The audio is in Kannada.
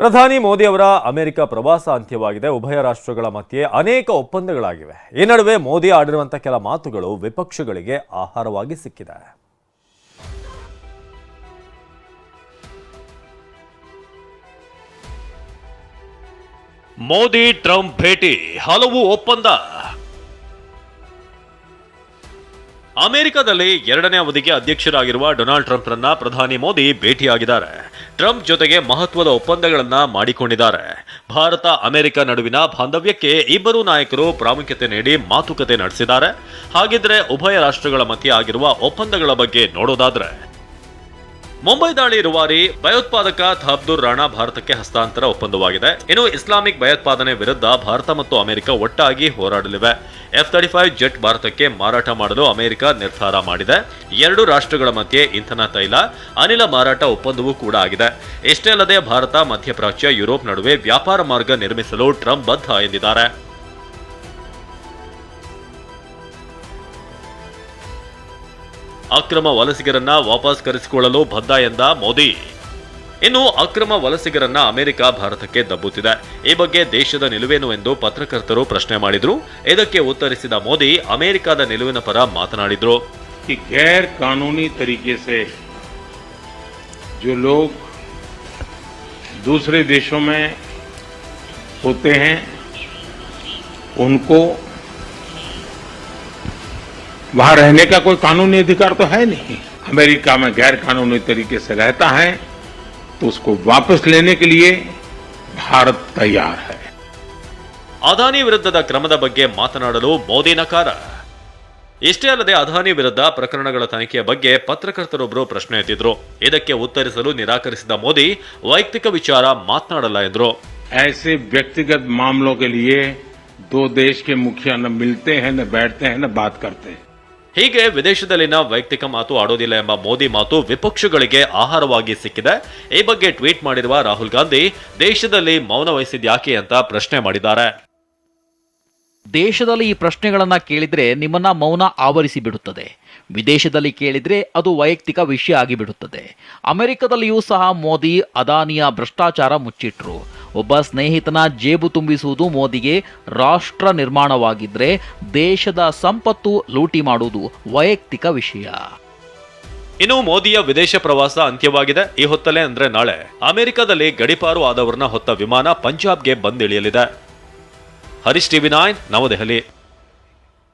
ಪ್ರಧಾನಿ ಮೋದಿ ಅವರ ಅಮೆರಿಕ ಪ್ರವಾಸ ಅಂತ್ಯವಾಗಿದೆ. ಉಭಯ ರಾಷ್ಟ್ರಗಳ ಮಧ್ಯೆ ಅನೇಕ ಒಪ್ಪಂದಗಳಾಗಿವೆ. ಈ ನಡುವೆ ಮೋದಿ ಆಡಿರುವಂಥ ಕೆಲ ಮಾತುಗಳು ವಿಪಕ್ಷಗಳಿಗೆ ಆಹಾರವಾಗಿ ಸಿಕ್ಕಿದೆ. ಮೋದಿ, ಟ್ರಂಪ್ ಭೇಟಿ, ಹಲವು ಒಪ್ಪಂದ. ಅಮೆರಿಕದಲ್ಲಿ ಎರಡನೇ ಅವಧಿಗೆ ಅಧ್ಯಕ್ಷರಾಗಿರುವ ಡೊನಾಲ್ಡ್ ಟ್ರಂಪ್ರನ್ನ ಪ್ರಧಾನಿ ಮೋದಿ ಭೇಟಿಯಾಗಿದ್ದಾರೆ. ಟ್ರಂಪ್ ಜೊತೆಗೆ ಮಹತ್ವದ ಒಪ್ಪಂದಗಳನ್ನ ಮಾಡಿಕೊಂಡಿದ್ದಾರೆ. ಭಾರತ, ಅಮೆರಿಕ ನಡುವಿನ ಬಾಂಧವ್ಯಕ್ಕೆ ಇಬ್ಬರು ನಾಯಕರು ಪ್ರಾಮುಖ್ಯತೆ ನೀಡಿ ಮಾತುಕತೆ ನಡೆಸಿದ್ದಾರೆ. ಹಾಗಿದ್ರೆ ಉಭಯ ರಾಷ್ಟ್ರಗಳ ಮಧ್ಯೆ ಆಗಿರುವ ಒಪ್ಪಂದಗಳ ಬಗ್ಗೆ ನೋಡೋದಾದ್ರೆ ಮುಂಬೈ ದಾಳಿ ರೂವಾರಿ ಭಯೋತ್ಪಾದಕ ಥಬ್ದುರ್ ರಾಣಾ ಭಾರತಕ್ಕೆ ಹಸ್ತಾಂತರ ಒಪ್ಪಂದವಾಗಿದೆ. ಇನ್ನು ಇಸ್ಲಾಮಿಕ್ ಭಯೋತ್ಪಾದನೆ ವಿರುದ್ಧ ಭಾರತ ಮತ್ತು ಅಮೆರಿಕ ಒಟ್ಟಾಗಿ ಹೋರಾಡಲಿವೆ. ಎಫ್ ತರ್ಟಿ ಫೈವ್ ಜೆಟ್ ಭಾರತಕ್ಕೆ ಮಾರಾಟ ಮಾಡಲು ಅಮೆರಿಕ ನಿರ್ಧಾರ ಮಾಡಿದೆ. ಎರಡು ರಾಷ್ಟ್ರಗಳ ಮಧ್ಯೆ ಇಂಧನ ತೈಲ, ಅನಿಲ ಮಾರಾಟ ಒಪ್ಪಂದವೂ ಕೂಡ ಆಗಿದೆ. ಇಷ್ಟೇ ಅಲ್ಲದೆ ಭಾರತ, ಮಧ್ಯಪ್ರಾಚ್ಯ, ಯುರೋಪ್ ನಡುವೆ ವ್ಯಾಪಾರ ಮಾರ್ಗ ನಿರ್ಮಿಸಲು ಟ್ರಂಪ್ ಬದ್ಧ ಎಂದಿದ್ದಾರೆ. ಅಕ್ರಮ ವಲಸಿಗರನ್ನ ವಾಪಸ್ ಕರೆಸಿಕೊಳ್ಳಲು ಬದ್ಧ ಎಂದ ಮೋದಿ ಇನ್ನು ಅಕ್ರಮ ವಲಸಿಗರನ್ನ ಅಮೆರಿಕ ಭಾರತಕ್ಕೆ ದಬ್ಬುತ್ತಿದೆ ಈ ಬಗ್ಗೆ ದೇಶದ ನಿಲುವೇನು ಎಂದು ಪತ್ರಕರ್ತರು ಪ್ರಶ್ನೆ ಮಾಡಿದ್ರು ಇದಕ್ಕೆ ಉತ್ತರಿಸಿದ ಮೋದಿ ಅಮೆರಿಕದ ನಿಲುವಿನ ಪರ ಮಾತನಾಡಿದ್ರು कि गैर कानूनी तरीके से जो लोग दूसरे देशों में होते हैं उनको वहां रहने का कोई कानूनी अधिकार तो है नहीं अमेरिका में गैर कानूनी तरीके से रहता है तो उसको वापस लेने के लिए भारत तैयार है ಅದಾನಿ ವಿರುದ್ಧದ ಕ್ರಮದ ಬಗ್ಗೆ ಮಾತನಾಡಲು ಮೋದಿ ನಕಾರ ಇಷ್ಟೇ ಅಲ್ಲದೆ ಅದಾನಿ ವಿರುದ್ಧ ಪ್ರಕರಣಗಳ ತನಿಖೆಯ ಬಗ್ಗೆ ಪತ್ರಕರ್ತರೊಬ್ಬರು ಪ್ರಶ್ನೆ ಎತ್ತಿದ್ರು ಇದಕ್ಕೆ ಉತ್ತರಿಸಲು ನಿರಾಕರಿಸಿದ ಮೋದಿ ವೈಯಕ್ತಿಕ ವಿಚಾರ ಮಾತನಾಡಲ್ಲ ಎಂದ್ರು ऐसे व्यक्तिगत मामलों के लिए दो देश के मुखिया न मिलते हैं न बैठते हैं न बात करते हैं ಹೀಗೆ ವಿದೇಶದಲ್ಲಿನ ವೈಯಕ್ತಿಕ ಮಾತು ಆಡೋದಿಲ್ಲ ಎಂಬ ಮೋದಿ ಮಾತು ವಿಪಕ್ಷಗಳಿಗೆ ಆಹಾರವಾಗಿ ಸಿಕ್ಕಿದೆ. ಈ ಬಗ್ಗೆ ಟ್ವೀಟ್ ಮಾಡಿರುವ ರಾಹುಲ್ ಗಾಂಧಿ, ದೇಶದಲ್ಲಿ ಮೌನ ವಹಿಸಿದ್ಯಾಕೆ ಅಂತ ಪ್ರಶ್ನೆ ಮಾಡಿದ್ದಾರೆ. ದೇಶದಲ್ಲಿ ಈ ಪ್ರಶ್ನೆಗಳನ್ನ ಕೇಳಿದ್ರೆ ನಿಮ್ಮನ್ನ ಮೌನ ಆವರಿಸಿ ಬಿಡುತ್ತದೆ. ವಿದೇಶದಲ್ಲಿ ಕೇಳಿದ್ರೆ ಅದು ವೈಯಕ್ತಿಕ ವಿಷಯ ಆಗಿಬಿಡುತ್ತದೆ. ಅಮೆರಿಕದಲ್ಲಿಯೂ ಸಹ ಮೋದಿ, ಅದಾನಿಯ ಭ್ರಷ್ಟಾಚಾರ ಮುಚ್ಚಿಟ್ರು. ಒಬ್ಬ ಸ್ನೇಹಿತನ ಜೇಬು ತುಂಬಿಸುವುದು ಮೋದಿಗೆ ರಾಷ್ಟ್ರ ನಿರ್ಮಾಣವಾಗಿದ್ರೆ ದೇಶದ ಸಂಪತ್ತು ಲೂಟಿ ಮಾಡುವುದು ವೈಯಕ್ತಿಕ ವಿಷಯ. ಇನ್ನು ಮೋದಿಯ ವಿದೇಶ ಪ್ರವಾಸ ಅಂತ್ಯವಾಗಿದೆ. ಈ ಹೊತ್ತಲೇ ಅಂದ್ರೆ ನಾಳೆ. ಅಮೆರಿಕದಲ್ಲಿ ಗಡಿಪಾರು ಆದವರನ್ನ ಹೊತ್ತ ವಿಮಾನ ಪಂಜಾಬ್ಗೆ ಬಂದಿಳಿಯಲಿದೆ. Harish TV nine, New Delhi.